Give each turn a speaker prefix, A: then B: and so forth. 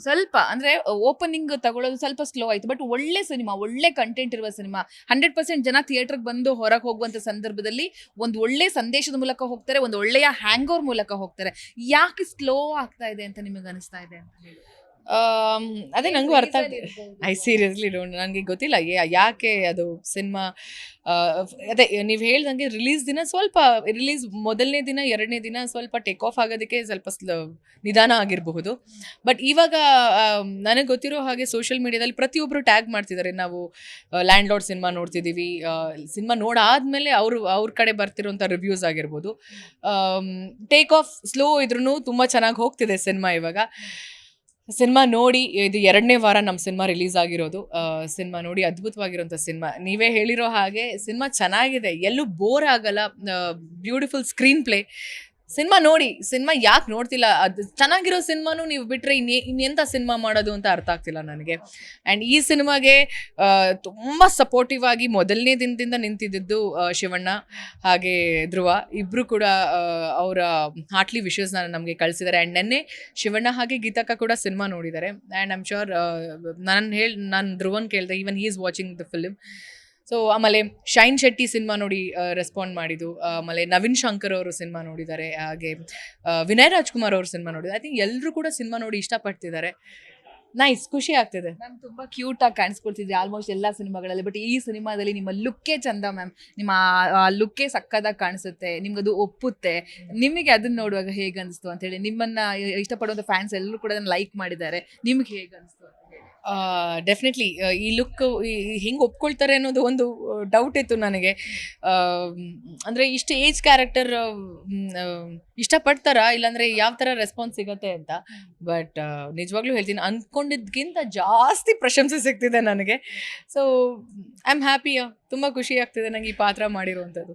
A: ಸ್ವಲ್ಪ ಅಂದ್ರೆ ಓಪನಿಂಗ್ ತಗೊಳ್ಳೋದು ಸ್ವಲ್ಪ ಸ್ಲೋ ಆಯ್ತು. ಬಟ್ ಒಳ್ಳೆ ಸಿನಿಮಾ ಒಳ್ಳೆ ಕಂಟೆಂಟ್ ಇರುವ ಸಿನಿಮಾ ಹಂಡ್ರೆಡ್ ಪರ್ಸೆಂಟ್ ಜನ ಥಿಯೇಟರ್ಗೆ ಬಂದು ಹೊರಗೆ ಹೋಗುವಂತ ಸಂದರ್ಭದಲ್ಲಿ ಒಂದು ಒಳ್ಳೆ ಸಂದೇಶದ ಮೂಲಕ ಹೋಗ್ತಾರೆ, ಒಂದು ಒಳ್ಳೆಯ ಹ್ಯಾಂಗ್ ಮೂಲಕ ಹೋಗ್ತಾರೆ. ಯಾಕೆ ಸ್ಲೋ ಆಗ್ತಾ ಇದೆ ಅಂತ ನಿಮಗೆ ಅನಿಸ್ತಾ ಇದೆ ಅಂತ ಹೇಳಿ.
B: ಅದೇ ನಂಗೂ ಅರ್ಥ ಆಗ್ತಿದೆ. ಐ ಸೀರಿಯಸ್ಲಿ ಡೋಂಟ್ ನನಗೆ ಗೊತ್ತಿಲ್ಲ ಯಾಕೆ ಅದು ಸಿನಿಮಾ ಅದೇ ನೀವು ಹೇಳ್ದಂಗೆ ರಿಲೀಸ್ ದಿನ ಸ್ವಲ್ಪ ರಿಲೀಸ್ ಮೊದಲನೇ ದಿನ ಎರಡನೇ ದಿನ ಸ್ವಲ್ಪ ಟೇಕ್ ಆಫ್ ಆಗೋದಕ್ಕೆ ಸ್ವಲ್ಪ ಸ್ಲ ನಿಧಾನ ಆಗಿರಬಹುದು. ಬಟ್ ಇವಾಗ ನನಗೆ ಗೊತ್ತಿರೋ ಹಾಗೆ ಸೋಷಿಯಲ್ ಮೀಡಿಯಾದಲ್ಲಿ ಪ್ರತಿಯೊಬ್ಬರು ಟ್ಯಾಗ್ ಮಾಡ್ತಿದ್ದಾರೆ ನಾವು ಲ್ಯಾಂಡ್ ಲಾರ್ಡ್ ಸಿನಿಮಾ ನೋಡ್ತಿದ್ದೀವಿ ಸಿನಿಮಾ ನೋಡಾದ್ಮೇಲೆ ಅವರು ಅವ್ರ ಕಡೆ ಬರ್ತಿರೋಂಥ ರಿವ್ಯೂಸ್ ಆಗಿರ್ಬೋದು. ಟೇಕ್ ಆಫ್ ಸ್ಲೋ ಇದ್ರೂ ತುಂಬ ಚೆನ್ನಾಗಿ ಹೋಗ್ತಿದೆ ಸಿನಿಮಾ ಇವಾಗ. ಸಿನಿಮಾ ನೋಡಿ, ಇದು ಎರಡನೇ ವಾರ ನಮ್ಮ ಸಿನಿಮಾ ರಿಲೀಸ್ ಆಗಿರೋದು. ಸಿನಿಮಾ ನೋಡಿ ಅದ್ಭುತವಾಗಿರೋಂಥ ಸಿನಿಮಾ. ನೀವೇ ಹೇಳಿರೋ ಹಾಗೆ ಸಿನಿಮಾ ಚೆನ್ನಾಗಿದೆ. ಎಲ್ಲೂ ಬೋರ್ ಆಗಲ್ಲ. ಬ್ಯೂಟಿಫುಲ್ ಸ್ಕ್ರೀನ್ ಪ್ಲೇ ಸಿನಿಮಾ ನೋಡಿ, ಸಿನಿಮಾ ಯಾಕೆ ನೋಡ್ತಿಲ್ಲ? ಅದು ಚೆನ್ನಾಗಿರೋ ಸಿನಿಮಾನು ನೀವು ಬಿಟ್ಟರೆ ಇನ್ನೇ ಇನ್ನೆಂಥ ಸಿನಿಮಾ ಮಾಡೋದು ಅಂತ ಅರ್ಥ ಆಗ್ತಿಲ್ಲ ನನಗೆ. ಆ್ಯಂಡ್ ಈ ಸಿನಿಮಾಗೆ ತುಂಬ ಸಪೋರ್ಟಿವ್ ಆಗಿ ಮೊದಲನೇ ದಿನದಿಂದ ನಿಂತಿದ್ದು ಶಿವಣ್ಣ, ಹಾಗೆ ಧ್ರುವ. ಇಬ್ಬರು ಕೂಡ ಅವರ ಹಾರ್ಟ್ಲಿ ವಿಷಸ್ನ ನಮಗೆ ಕಳಿಸಿದ್ದಾರೆ. ಆ್ಯಂಡ್ ನೆನ್ನೆ ಶಿವಣ್ಣ ಹಾಗೆ ಗೀತಕ್ಕ ಕೂಡ ಸಿನಿಮಾ ನೋಡಿದ್ದಾರೆ. ಆ್ಯಂಡ್ ಐಮ್ ಶೋರ್ ನಾನು ಹೇಳಿ, ನಾನು ಧ್ರುವನ್ ಕೇಳಿದೆ even he is watching the film so ಆಮೇಲೆ ಶೈನ್ ಶೆಟ್ಟಿ ಸಿನಿಮಾ ನೋಡಿ ರೆಸ್ಪಾಂಡ್ ಮಾಡಿದ್ದು. ಆಮೇಲೆ ನವೀನ್ ಶಂಕರ್ ಅವರು ಸಿನಿಮಾ ನೋಡಿದ್ದಾರೆ. ಹಾಗೆ ವಿನಯ್ ರಾಜ್ಕುಮಾರ್ ಅವರು ಸಿನಿಮಾ ನೋಡಿದ್ದಾರೆ. ಐ ಥಿಂಕ್ ಎಲ್ಲರೂ ಕೂಡ ಸಿನಿಮಾ ನೋಡಿ ಇಷ್ಟಪಡ್ತಿದ್ದಾರೆ. ನೈಸ್ ಖುಷಿ ಆಗ್ತಿದೆ.
A: ಮ್ಯಾಮ್ ತುಂಬಾ ಕ್ಯೂಟ್ ಆಗಿ ಕಾಣಿಸ್ಕೊಳ್ತಿದ್ರಿ ಆಲ್ಮೋಸ್ಟ್ ಎಲ್ಲಾ ಸಿನಿಮಾಗಳಲ್ಲಿ ಬಟ್ ಈ ಸಿನಿಮಾದಲ್ಲಿ ನಿಮ್ಮ ಲುಕ್ಕೇ ಚಂದ ಮ್ಯಾಮ್ ನಿಮ್ಮ ಲುಕ್ಕೇ ಸಕ್ಕದಾಗಿ ಕಾಣಿಸುತ್ತೆ ನಿಮ್ಗೆ ಅದು ಒಪ್ಪುತ್ತೆ. ನಿಮಗೆ ಅದನ್ನ ನೋಡುವಾಗ ಹೇಗೆ ಅನಿಸ್ತು ಅಂತ ಹೇಳಿ ನಿಮ್ಮನ್ನ ಇಷ್ಟಪಡುವಂತ ಫ್ಯಾನ್ಸ್ ಎಲ್ಲರೂ ಕೂಡ ಲೈಕ್ ಮಾಡಿದ್ದಾರೆ. ನಿಮ್ಗೆ ಹೇಗೆ ಅನಿಸ್ತು
B: ಡೆಫಿನೆಟ್ಲಿ ಈ ಲುಕ್ ಹಿಂಗೆ ಒಪ್ಕೊಳ್ತಾರೆ ಅನ್ನೋದು ಒಂದು ಡೌಟ್ ಇತ್ತು ನನಗೆ. ಅಂದರೆ ಇಷ್ಟು ಏಜ್ ಕ್ಯಾರೆಕ್ಟರ್ ಇಷ್ಟಪಡ್ತಾರಾ? ಇಲ್ಲಾಂದರೆ ಯಾವ ಥರ ರೆಸ್ಪಾನ್ಸ್ ಸಿಗತ್ತೆ ಅಂತ? ಬಟ್ ನಿಜವಾಗ್ಲೂ ಹೇಳ್ತೀನಿ ಅಂದ್ಕೊಂಡಿದ್ದಕ್ಕಿಂತ ಜಾಸ್ತಿ ಪ್ರಶಂಸೆ ಸಿಗ್ತಿದೆ ನನಗೆ. ಸೊ ಐ ಆಮ್ ಹ್ಯಾಪಿ ತುಂಬ ಖುಷಿ ಆಗ್ತಿದೆ ನನಗೆ ಈ ಪಾತ್ರ ಮಾಡಿರುವಂಥದ್ದು.